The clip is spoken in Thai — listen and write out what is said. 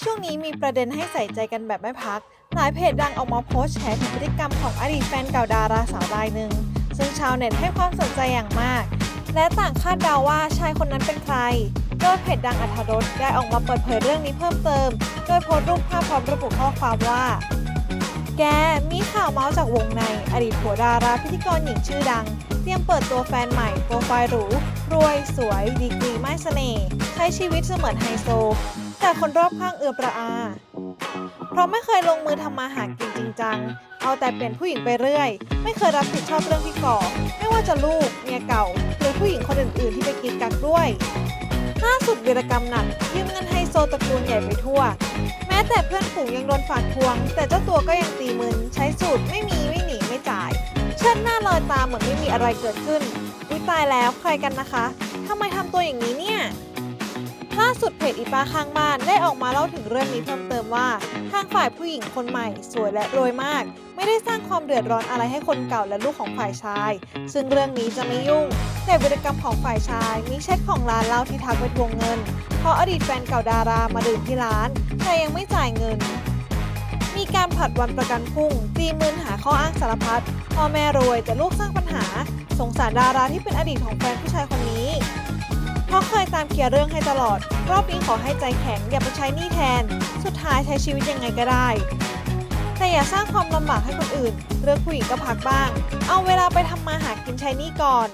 ช่วงนี้มีประเด็นให้ใส่ใจกันแบบไม่พัก หลายเพจดังออกมาโพสต์แฉถึงพฤติกรรมของอดีตแฟนเก่าดาราสาวรายหนึ่ง ซึ่งชาวเน็ตให้ความสนใจอย่างมาก และต่างคาดเดาว่าชายคนนั้นเป็นใคร โดยเพจดังอัธรสได้ออกมาเปิดเผยเรื่องนี้เพิ่มเติม โดยโพสต์รูปภาพพร้อมระบุข้อความว่า แก มีข่าวเมาส์จากวงใน อดีตผัวดาราพิธีกรหญิงชื่อดัง เตรียมเปิดตัวแฟนใหม่ โปรไฟล์หรู รวย สวย ดีกรีไม่เสน่ห์ ใช้ชีวิตเสมือนไฮโซ แต่คนรอบข้างเอือประอา เพราะไม่เคยลงมือทำมาหากินจริงจัง เอาแต่เปลี่ยนผู้หญิงไปเรื่อย ไม่เคยรับผิดชอบเรื่องที่ก่อ ไม่ว่าจะลูกเมียเก่า หรือผู้หญิงคนอื่นๆ ที่ไปกินกักด้วยล่าสุดวีรกรรมหนักยืมเงินไฮโซตระกูลใหญ่ไปทั่ว แม้แต่เพื่อนฝูงยังโดนฝากทวง แต่เจ้าตัวก็ยังตีมึนใช้สูตรไม่มีไม่หนีไม่จ่าย เชิดหน้าลอยตาเหมือนไม่มีอะไรเกิดขึ้นอุ้ยตายแล้วใครกันนะคะทำไมทำตัวอย่างนี้เนี่ย สุดเพจอีป้าข้างบ้านได้ออกมาเล่าถึงเรื่องนี้เพิ่มเติมว่า ทางฝ่ายผู้หญิงคนใหม่ สวยและรวยมาก ไม่ได้สร้างความเดือดร้อนอะไรให้คนเก่าและลูกของฝ่ายชาย ซึ่งเรื่องนี้จะไม่ยุ่ง แต่วิรกรรมของฝ่ายชายมีแชทของร้านเหล้าที่ทักไปทวงเงิน เพราะอดีตแฟนเก่าดารามาดื่มที่ร้าน แต่ยังไม่จ่ายเงิน มีการผลัดวันประกันพรุ่งตีมืนหาข้ออ้างสารพัดพ่อแม่รวยแต่ลูกสร้างปัญหา สงสารดาราที่เป็นอดีตของแฟนผู้ชายคนนี้ ราะเคยตามเคลียร์เรื่องให้ตลอด รอบนี้ขอให้ใจแข็งอย่าไปใช้หนี้แทน สุดท้ายใช้ชีวิตยังไงก็ได้ แต่อย่าสร้างความลำบากให้คนอื่น เรื่องผู้หญิงก็พักบ้าง เอาเวลาไปทำมาหากินใช้หนี้ก่อน